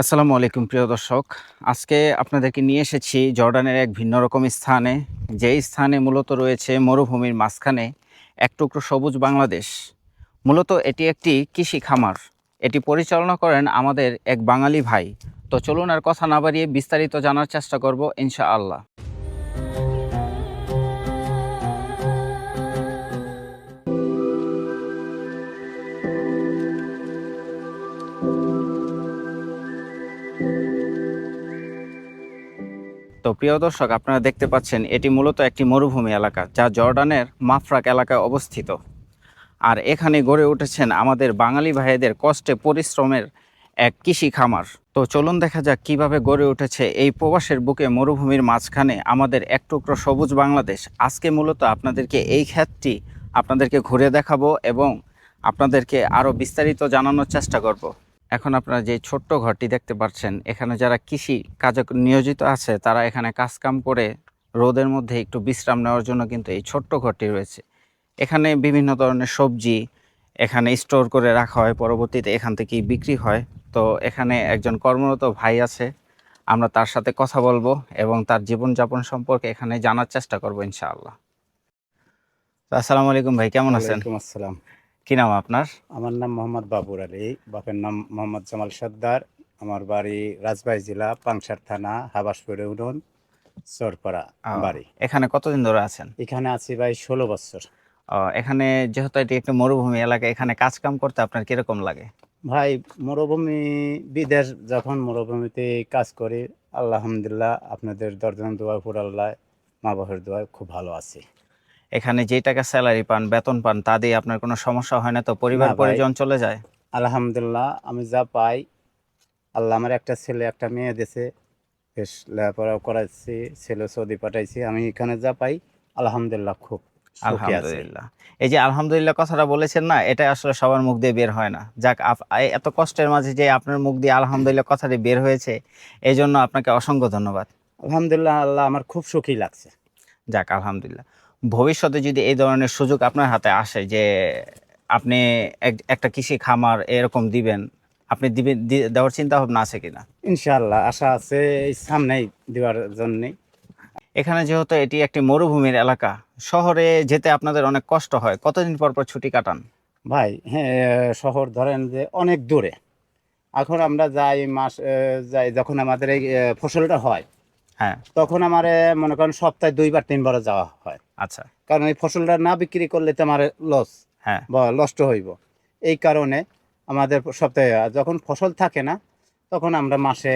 আসসালামু আলাইকুম, প্রিয় দর্শক। আজকে আপনাদেরকে নিয়ে এসেছি জর্ডানের এক ভিন্ন রকম স্থানে। যেই স্থানে মূলত রয়েছে মরুভূমির মাঝখানে এক টুকরো সবুজ বাংলাদেশ। মূলত এটি একটি কৃষি খামার। এটি পরিচালনা করেন আমাদের এক বাঙালি ভাই। তো চলুন আর কথা না বাড়িয়ে বিস্তারিত জানার চেষ্টা করব, ইনশাআল্লাহ। প্রিয় দর্শক, আপনারা দেখতে পাচ্ছেন, এটি মূলত একটি মরুভূমি এলাকা, যা জর্ডানের মাফরাক এলাকায় অবস্থিত। আর এখানে গড়ে উঠেছেন আমাদের বাঙালি ভাইদের কষ্টে পরিশ্রমের এক কৃষি খামার। তো চলুন দেখা যাক কীভাবে গড়ে উঠেছে এই প্রবাসের বুকে মরুভূমির মাঝখানে আমাদের এক টুকরো সবুজ বাংলাদেশ। আজকে মূলত আপনাদেরকে এই ক্ষেতটি আপনাদেরকে ঘুরে দেখাবো এবং আপনাদেরকে আরও বিস্তারিত জানানোর চেষ্টা করব। এখন আপনারা যে ছোট্ট ঘরটি দেখতে পাচ্ছেন, এখানে যারা কৃষি কাজে নিয়োজিত আছে, তারা এখানে কাজকাম করে রোদের মধ্যে একটু বিশ্রাম নেওয়ার জন্য কিন্তু এই ছোট্ট ঘরটি রয়েছে। এখানে বিভিন্ন ধরনের সবজি এখানে স্টোর করে রাখা হয়, পরবর্তীতে এখান থেকেই বিক্রি হয়। তো এখানে একজন কর্মরত ভাই আছে, আমরা তার সাথে কথা বলব এবং তার জীবনযাপন সম্পর্কে এখানে জানার চেষ্টা করব, ইনশাআল্লাহ। আসসালামু আলাইকুম ভাই, কেমন আছেন? আসসালাম। কি নাম আপনার? আমার নাম মোহাম্মদ বাবুর আলী। বাপের নাম মোহাম্মদ জামাল সর্দার আমার বাড়ি রাজবাড়ী জেলা পাংশার থানা হাবাসপুর ইউনিয়ন চরপাড়া বাড়ি। এখানে কতদিন ধরে আছেন? এখানে আছি ভাই ষোলো বছর। এখানে যেহেতু এটি একটি মরুভূমি এলাকা এখানে কাজ কাম করতে আপনার কীরকম লাগে? ভাই মরুভূমি বিদেশ যখন মরুভূমিতে কাজ করি আলহামদুলিল্লাহ আপনাদের দর্জন দোয়া পুর আল্লাহ মা বাবার দোয়া খুব ভালো আছি। এখানে যে টাকা স্যালারি পান বেতন পান তা দিয়ে আপনার কোনো সমস্যা হয় না তো পরিবার না ভাই। পরিজন চলে যায়? আলহামদুলিল্লাহ আমি যা পাই আল্লাহ আমার একটা ছেলে একটা মেয়ে দিয়েছে বেশ লেখাপড়াও করাচ্ছি ছেলে সৌদি পাঠাইছি। আমি এখানে যা পাই আলহামদুলিল্লাহ খুব সুখী আছি। আলহামদুলিল্লাহ। এই যে আলহামদুলিল্লাহ কথাটা বলেছেন না এটা আসলে সবার মুখ দিয়ে বের হয় না। যাক আপ- এই এত কষ্টের মাঝে যে আপনার মুখ দিয়ে আলহামদুলিল্লাহ কথাটি বের হয়েছে এই জন্য আপনাকে অসংখ্য ধন্যবাদ। আলহামদুলিল্লাহ আল্লাহ আমার খুব সুখী লাগছে। যাক আলহামদুলিল্লাহ। ভবিষ্যতে যদি এই ধরনের সুযোগ আপনার হাতে আসে যে আপনি এক- একটা কৃষি খামার এরকম দিবেন আপনি দিবেন দেওয়ার চিন্তা ভাবনা আছে কিনা? ইনশাআল্লাহ আশা আছে সামনেই দেওয়ার জন্যে এখানে যেহেতু এটি একটি মরুভূমির এলাকা শহরে যেতে আপনাদের অনেক কষ্ট হয়। কতদিন পর পর ছুটি কাটান? ভাই হ্যাঁ শহর ধরেন যে অনেক দূরে। এখন আমরা যাই মাস যাই যখন আমাদের এই ফসলটা হয় হ্যাঁ। তখন আমার মনে করেন সপ্তাহে দুইবার তিনবার যাওয়া হয়। আচ্ছা। কারণ এই ফসলটা না বিক্রি করলে তো আমার লস হ্যাঁ। বা নষ্ট হইব। এই কারণে আমাদের সপ্তাহে যখন ফসল থাকে না তখন আমরা মাসে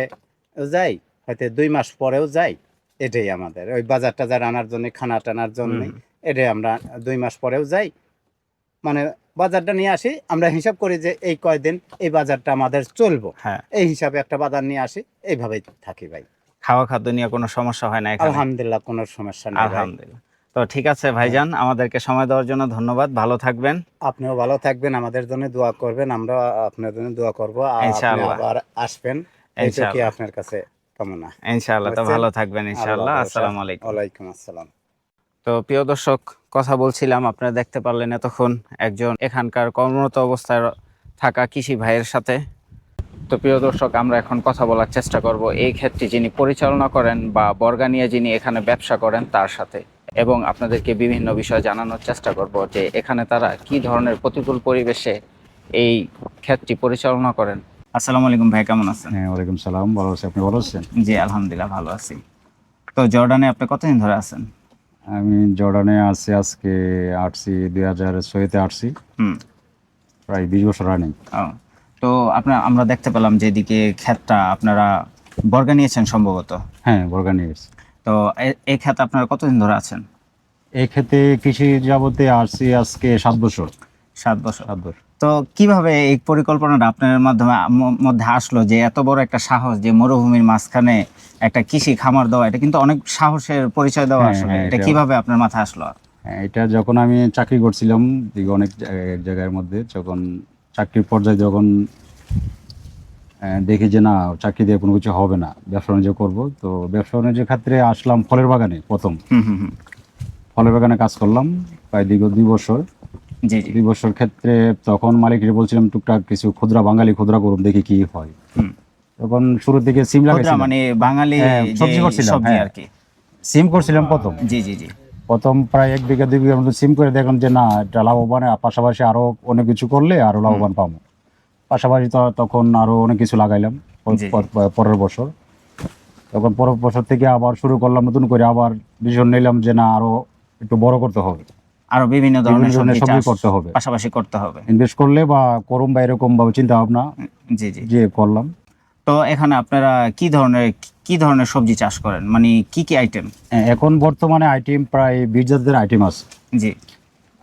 যাই হয়তো দুই মাস পরেও যাই। এটাই আমাদের। ওই বাজার টাজার আনার জন্য খানা টানার জন্য এটাই আমরা দুই মাস পরেও যাই। মানে বাজারটা নিয়ে আসি আমরা হিসাব করি যে এই কয়দিন এই বাজারটা আমাদের চলবো। হ্যাঁ। এই হিসাবে একটা বাজার নিয়ে আসি এইভাবেই থাকি ভাই। খাওয়া খাদ্য নিয়ে কোনো সমস্যা হয় না আলহামদুলিল্লাহ কোনো সমস্যা নেই আলহামদুলিল্লাহ। তো ঠিক আছে ভাইজান আমাদেরকে সময় দেওয়ার জন্য ধন্যবাদ। ভালো থাকবেন। আপনিও ভালো থাকবেন আমাদের জন্য দোয়া করবেন আমরা আপনার জন্য দোয়া করব। আবার আসবেন আপনার কাছে কামনা? ইনশাআল্লাহ তো? ভালো থাকবেন ইনশাআল্লাহ। আসসালামু আলাইকুম। ওয়ালাইকুম আসসালাম। তো প্রিয় দর্শক কথা বলছিলাম আপনারা দেখতে পারলেন এতক্ষণ একজন এখানকার কর্মরত অবস্থায় থাকা কৃষি ভাইয়ের সাথে। তো প্রিয় দর্শক আমরা এখন কথা বলার চেষ্টা করব। এই ক্ষেত্রে যিনি পরিচালনা করেন বা বর্গা নিয়ে যিনি এখানে ব্যবসা করেন তার সাথে। এবং আপনাদেরকে বিভিন্ন বিষয় জানানোর চেষ্টা করব যে এখানে তারা কি ধরনের প্রতিকূল পরিবেশে এই ক্ষেত্রটি পরিচালনা করেন। আসসালামু আলাইকুম ভাই কেমন আছেন? হ্যাঁ ওয়ালাইকুম সালাম ভালো আছি। আপনি ভালো আছেন? জি আলহামদুলিল্লাহ ভালো আছি। তো জর্ডানে আপনি কতদিন ধরে আছেন? আমি জর্ডানে আছি আজকে আসছি দুই হাজার ছয়তে হুম। প্রায় বিশ বছর রানিং তো আপনার আমরা দেখতে পেলাম যে এদিকে ক্ষেতটা আপনারা বর্গা নিয়েছেন সম্ভবত। হ্যাঁ বর্গা নিয়ে এসেছি তো এই ক্ষেত আপনারা কতদিন ধরে আছেন? এই ক্ষেত্রে কৃষি যাবতে আসছি আজকে সাত বছর। সাত বছর। সাত বছর। তো কীভাবে এই পরিকল্পনাটা আপনার মাধ্যমে মধ্যে আসলো যে এত বড় একটা সাহস যে মরুভূমির মাঝখানে একটা কৃষি খামার দেওয়া এটা কিন্তু অনেক সাহসের পরিচয় দেওয়া হ্যাঁ, আসলে। হ্যাঁ, এটা কীভাবে আপনার মাথায় আসলো? হ্যাঁ, এটা যখন আমি চাকরি করছিলাম অনেক এক জায়গার মধ্যে যখন চাকরির পর্যায়ে যখন দেখি যে না চাকরি দিয়ে কোনো কিছু হবে না। ব্যবসা বাণিজ্য করব। তো ব্যবসা বাণিজ্যের ক্ষেত্রে আসলাম ফলের বাগানে প্রথম। ফলের বাগানে কাজ করলাম প্রায় দীর্ঘ দুই বছর। দুই বছর ক্ষেত্রে তখন মালিককে বলছিলাম টুকটাক কিছু খুচরা বাঙালি খুচরা করুন দেখি কি হয়। তখন শুরু থেকে সিম ক্ষুদ্রা লাগাইছিলাম। মানে বাঙালি হ্যাঁ, সবজি করছিলাম, হ্যাঁ। আর কি। সিম করছিলাম প্রথম। জি জি জি। প্রথম প্রায় এক বিঘা দুই মতো সিম করে দেখলাম যে না এটা লাভবান। পাশাপাশি আরও অনেক কিছু করলে আরও লাভবান পাবো। পাশাপাশি তো তখন আরও অনেক কিছু লাগাইলাম পরের বছর। তখন পরের বছর থেকে আবার শুরু করলাম নতুন করে আবার ডিসিশন নিলাম যে না আরও একটু বড় করতে হবে। আরও বিভিন্ন ধরনের সবজি করতে হবে। পাশাপাশি করতে হবে। ইনভেস্ট করলে বা করুম বা এরকম ভাবে চিন্তা ভাবনা জি জি। যে করলাম। তো এখানে আপনারা কি ধরনের কি ধরনের সবজি চাষ করেন? মানে কি কি আইটেম এখন বর্তমানে আইটেম প্রায় বিশ জাতের আইটেম আছে। জি।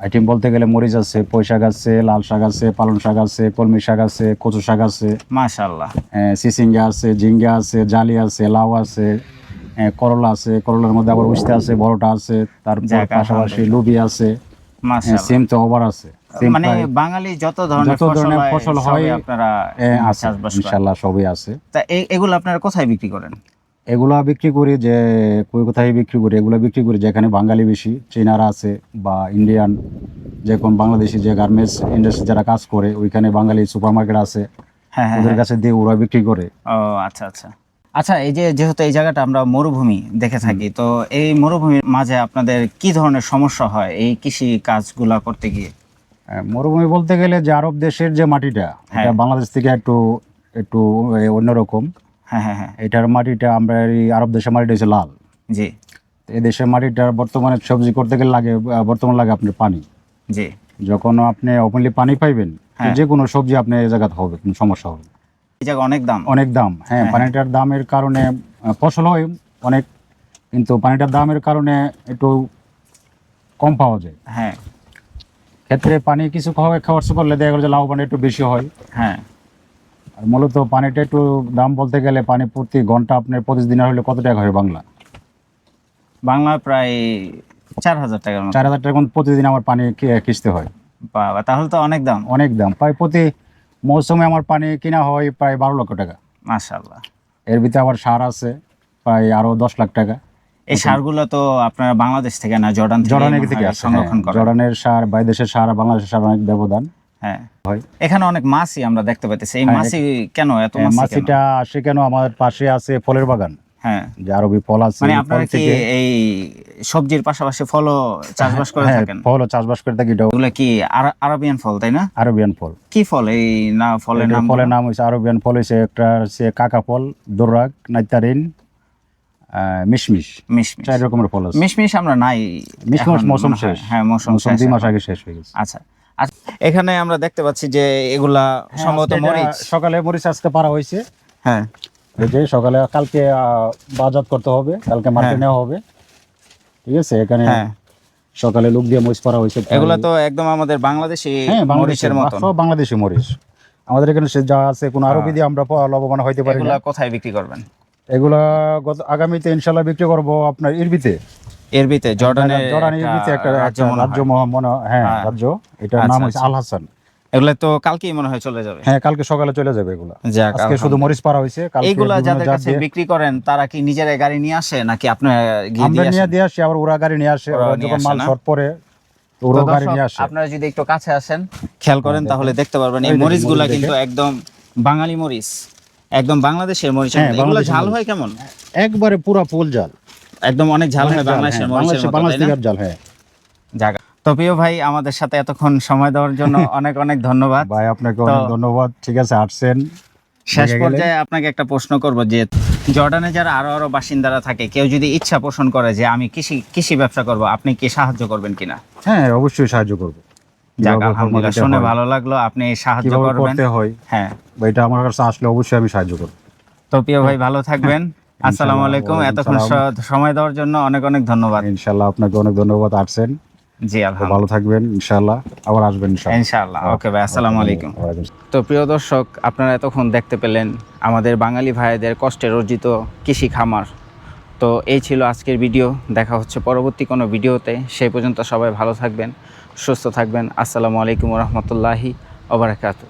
আইটেম বলতে গেলে মরিচ আছে পুঁই শাক আছে লাল শাক আছে পালং শাক আছে কলমি শাক আছে কচু শাক আছে। মাশাআল্লাহ। আহ, সিসিঙ্গা আছে ঝিঙ্গা আছে জালি আছে লাউ আছে করলা আছে করলার মধ্যে আবার উস্তে আছে বড়টা আছে তারপর পাশাপাশি লুবি আছে সিম তো ওভার আছে মানে বাঙালি যত ধরনের ফসল হয় আপনারা আছে ইনশাল্লাহ সবই আছে। তা এগুলো আপনারা কোথায় বিক্রি করেন? এগুলা বিক্রি করি যে কই কোথায় বিক্রি করি এগুলো বিক্রি করি যেখানে বাঙালি বেশি চীনারা আছে বা ইন্ডিয়ান যে কোন বাংলাদেশি যে গার্মেন্টস ইন্ডাস্ট্রি যারা কাজ করে ওইখানে বাঙালি সুপার মার্কেট আছে হ্যাঁ হ্যাঁ ওদের কাছে দিয়ে ওরা বিক্রি করে। ও আচ্ছা আচ্ছা। আচ্ছা এই যে যেহেতু এই জায়গাটা আমরা মরুভূমি দেখে থাকি তো এই মরুভূমির মাঝে আপনাদের কি ধরনের সমস্যা হয় এই কৃষি কাজগুলা করতে গিয়ে? মরুভূমি বলতে গেলে যে আরব দেশের যে মাটিটা হ্যাঁ। এটা বাংলাদেশ থেকে একটু একটু অন্যরকম। হ্যাঁ হ্যাঁ হ্যাঁ। এটার মাটিটা আমরা এই আরব দেশের মাটিটা হচ্ছে লাল। জি। এই দেশের মাটিটা বর্তমানে সবজি করতে গেলে লাগে বর্তমানে লাগে আপনার পানি। জি। যখন আপনি ওপেনলি পানি পাইবেন। যে কোনো সবজি আপনি এই জায়গাতে হবে কোনো সমস্যা হবে এই জায়গা অনেক দাম। অনেক দাম হ্যাঁ পানিটার দামের কারণে ফসল হয় অনেক কিন্তু পানিটার দামের কারণে একটু কম পাওয়া যায়। হ্যাঁ। ক্ষেত্রে পানি কিছু খাওয়া খরচ করলে দেখা গেল যে লাভবান একটু বেশি হয়। হ্যাঁ। আর মূলত পানিটা একটু দাম বলতে গেলে পানি প্রতি ঘণ্টা আপনার প্রতিদিনের হলে কত টাকা হয় বাংলা? বাংলা প্রায় চার হাজার মতো। চার হাজার টাকা প্রতিদিন আমার পানি কিস্তে হয়? বাবা তাহলে তো অনেক দাম। অনেক দাম। প্রায় প্রতি মৌসুমে আমার পানি কিনা হয় প্রায় বারো লক্ষ টাকা। মাশাআল্লাহ। এর ভিতরে আবার সার আছে প্রায় আরও দশ লাখ টাকা। এই সারগুলো তো আপনারা বাংলাদেশ থেকে না জর্ডান জর্ডানের থেকে সংরক্ষণ হ্যাঁ। জর্ডানের সার বাই দেশের সার বাংলাদেশের সার অনেক ব্যবধান। হ্যাঁ। এখানে অনেক মাছই আমরা দেখতে পাইতেছি। এই হ্যাঁ, মাছই কেন এত হ্যাঁ, মাছিটা আসে কেন? আমার পাশে আছে ফলের বাগান। হ্যাঁ। যে আরবি ফল আছে মানে আপনারা কি এই সবজির পাশাপাশি ফলও চাষবাস করে হ্যাঁ থাকেন? চাষবাস করে থাকি। এগুলো কি আরা- ফল তাই না? আরবিয়ান ফল। কি ফল? এই না ফলের নাম ফলের নাম হচ্ছে আরবিয়ান ফল হচ্ছে একটা হচ্ছে কাকা ফল দোরাক নাইতারিন মিশমিশ। মিশমিশ। চার রকমের ফল আছে। মিশমিশ আমরা নাই মিশমিশ মৌসুম শেষ। হ্যাঁ মৌসুম শেষ দুই মাস আগে শেষ হয়ে গেছে। আচ্ছা। এখানে আমরা দেখতে পাচ্ছি যে এগুলা সম্ভবত মরিচ। সকালে মরিচ আজকে পারা হয়েছে। হ্যাঁ। এই যে সকালে কালকে বাজার করতে হবে কালকে মার্কেট হ্যাঁ। নেওয়া হবে। ঠিক আছে এখানে হ্যাঁ। সকালে লোক দিয়ে মরিচ পারা হয়েছে। এগুলা তো একদম আমাদের বাংলাদেশি হ্যাঁ মরিচের মতন। সব বাংলাদেশি মরিচ। আমাদের এখানে যা আছে কোনো আরবি দিয়ে আমরা লাভবান হইতে পারি এগুলা কোথায় বিক্রি করবেন? এগুলা গত আগামীতে ইনশাল্লাহ বিক্রি করব আপনার ইরবিতে। এরবিতে জর্ডানের জর্ডান একটা একটা রাজ্য মনে হয়। হ্যাঁ হ্যাঁ। রাজ্য। এটার আচ্ছা, নাম হচ্ছে আচ্ছা। আল হাসান এগুলা তো কালকেই মনে হয় চলে যাবে। হ্যাঁ কালকে সকালে চলে যাবে এগুলা। আজকে শুধু মরিচ পারা হয়েছে কালকে এইগুলা যাদের কাছে বিক্রি করেন তারা কি নিজেরাই গাড়ি নিয়ে আসে নাকি আপনারা গিয়ে আমরা দিয়ে নিয়ে আসেন? দিয়ে আসি আবার ওরা গাড়ি নিয়ে আসে যখন মাল শর্ট তো ওরা গাড়ি নিয়ে আসে। আপনারা যদি একটু কাছে আসেন খেয়াল করেন হ্যাঁ, তাহলে দেখতে পারবেন এই মরিচগুলা। কিন্তু একদম বাঙালি মরিচ একদম বাংলাদেশের মরিচ। হ্যাঁ, এগুলো ঝাল হয় কেমন? একবারে পুরা ফুল জাল একদম অনেক ঝাল হয় বাংলাদেশের হ্যাঁ, মরিচের বাংলাদেশ থেকে জাল হ্যাঁ। জায়গা তো প্রিয় ভাই আমাদের সাথে এতক্ষণ সময় দেওয়ার জন্য অনেক অনেক ধন্যবাদ। ভাই আপনাকে অনেক ধন্যবাদ। ঠিক আছে আসছেন। শেষ পর্যায়ে আপনাকে একটা প্রশ্ন করব যে জর্ডানে যারা আরও আরও বাসিন্দারা থাকে কেউ যদি ইচ্ছা পোষণ করে যে আমি কৃষি কৃষি ব্যবসা করব আপনি কি সাহায্য করবেন কিনা? হ্যাঁ অবশ্যই সাহায্য করব। আলহামদুলিল্লাহ শুনে ভালো লাগল আপনি সাহায্য করবেন। হয়? হ্যাঁ। এটা আমার কাছে আসলে অবশ্যই আমি সাহায্য করব। তো প্রিয় ভাই ভালো থাকবেন। আসসালামু আলাইকুম। এতক্ষণ সময় দেওয়ার জন্য অনেক অনেক ধন্যবাদ। ইনশাল্লাহ আপনাকে অনেক ধন্যবাদ আসছেন জি আলহামদুলিল্লাহ। ভালো থাকবেন ইনশাল্লাহ আবার আসবেন ইনশাআল্লাহ। ওকে ভাই আসসালামু আলাইকুম। তো প্রিয় দর্শক আপনারা এতক্ষণ দেখতে পেলেন আমাদের বাঙালি ভাইদের কষ্টে অর্জিত কৃষি খামার। তো এই ছিল আজকের ভিডিও। দেখা হচ্ছে পরবর্তী কোনো ভিডিওতে। সেই পর্যন্ত সবাই ভালো থাকবেন সুস্থ থাকবেন। আসসালামু আলাইকুম রহমতুল্লাহি ওবরাকাতু